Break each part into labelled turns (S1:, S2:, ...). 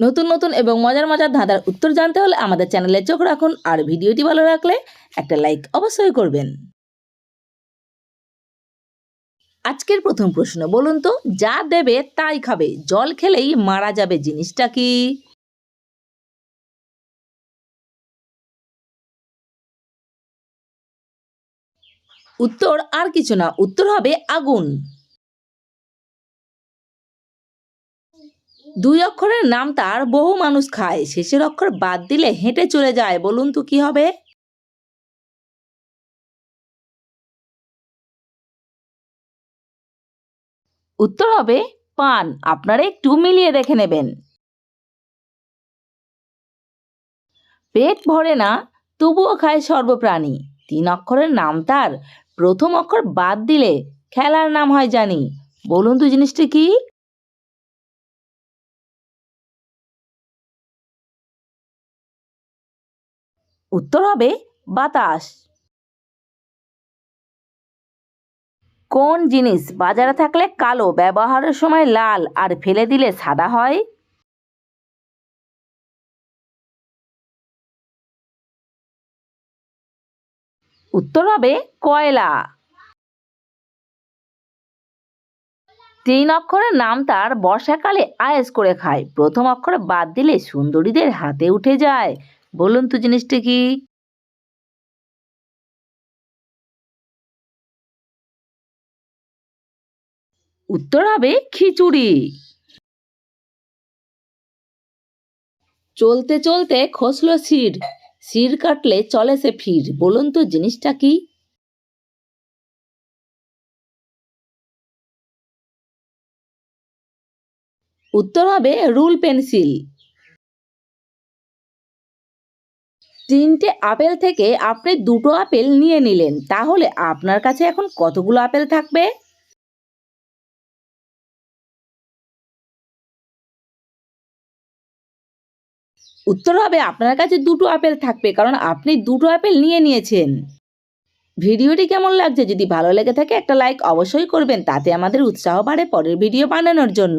S1: নতুন নতুন এবং মজার মজার ধাঁধার উত্তর জানতে হলে আমাদের চ্যানেলে চোখ রাখুন আর ভিডিওটি ভালো লাগলে একটা লাইক অবশ্যই করবেন। আজকের প্রথম প্রশ্ন, বলুন তো, যা দেবে তাই খাবে, জল খেলেই মারা যাবে জিনিসটা কি? উত্তর আর কিছু না, উত্তর হবে আগুন। দুই অক্ষরের নাম তার, বহু মানুষ খায়। শেষের অক্ষর বাদ দিলে হেঁটে চলে যায়। বলুন তো কি হবে? উত্তর হবে পান। আপনারা একটু মিলিয়ে দেখে নেবেন। পেট ভরে না, তবুও খায় সর্বপ্রাণী। তিন অক্ষরের নাম তার। প্রথম অক্ষর বাদ দিলে খেলার নাম হয় জানি। বলুন তো জিনিসটা কি? উত্তর হবে বাতাস। কোন জিনিস বাজারে থাকলে কালো, ব্যবহারের সময় লাল আর ফেলে দিলে সাদা হয়? উত্তর হবে কয়লা। তিন অক্ষরের নাম তার বর্ষাকালে আয়েস করে খায়। প্রথম অক্ষর বাদ দিলে সুন্দরীদের হাতে উঠে যায়। বলুন তো জিনিসটা কি? উত্তর হবে খিচুড়ি। চলতে চলতে খসলো শির। শির কাটলে চলে সে ফির। বলুন তো জিনিসটা কি? উত্তর হবে রুল পেন্সিল। তিনটে আপেল থেকে আপনি দুটো আপেল নিয়ে নিলেন। তাহলে আপনার কাছে এখন কতগুলো আপেল থাকবে? উত্তর হবে আপনার কাছে দুটো আপেল থাকবে, কারণ আপনি দুটো আপেল নিয়ে নিয়েছেন। ভিডিওটি কেমন লাগছে? যদি ভালো লেগে থাকে একটা লাইক অবশ্যই করবেন, তাতে আমাদের উৎসাহ বাড়ে পরের ভিডিও বানানোর জন্য।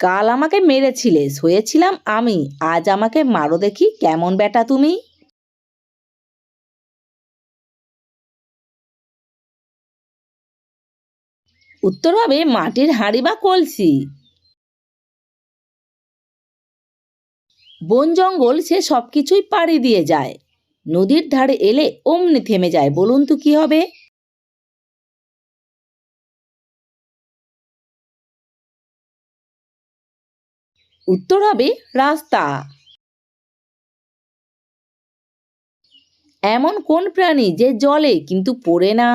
S1: কাল আমাকে মেরেছিলে, শুয়েছিলাম আমি। আজ আমাকে মারো দেখি, কেমন বেটা তুমি? উত্তর হবে, মাটির হাঁড়ি বা কলসি। বন জঙ্গল সে সব কিছুই পাড়ি দিয়ে যায়। নদীর ধারে এলে অমনি থেমে যায়, বলুন তো কি হবে? উত্তর হবে রাস্তা। এমন কোন প্রাণী যে জলে কিন্তু পড়ে না?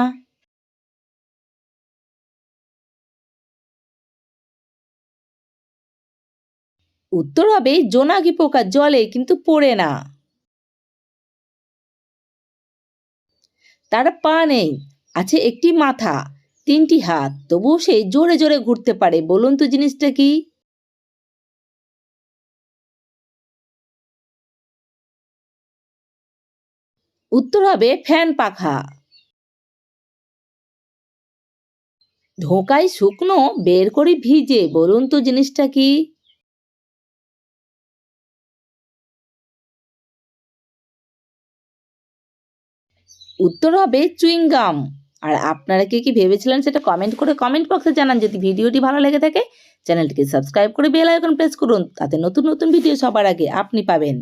S1: উত্তর হবে জোনাকি পোকা জলে কিন্তু পড়ে না। তার পা নেই, আছে একটি মাথা, তিনটি হাত, তবুও সে জোরে জোরে ঘুরতে পারে। বলুন তো জিনিসটা কি? উত্তর হবে ফ্যান পাখা। ঢোকায় শুকনো বের করে ভিজে, বলুন তো জিনিসটা কি? উত্তর হবে চুইংগাম। আর আপনারা কি কি ভেবেছিলেন সেটা কমেন্ট করে কমেন্ট বক্সে জানান। যদি ভিডিওটি ভালো লেগে থাকে চ্যানেলটিকে সাবস্ক্রাইব করে বেল আইকন প্রেস করুন। তাতে নতুন নতুন ভিডিও সবার আগে আপনি পাবেন।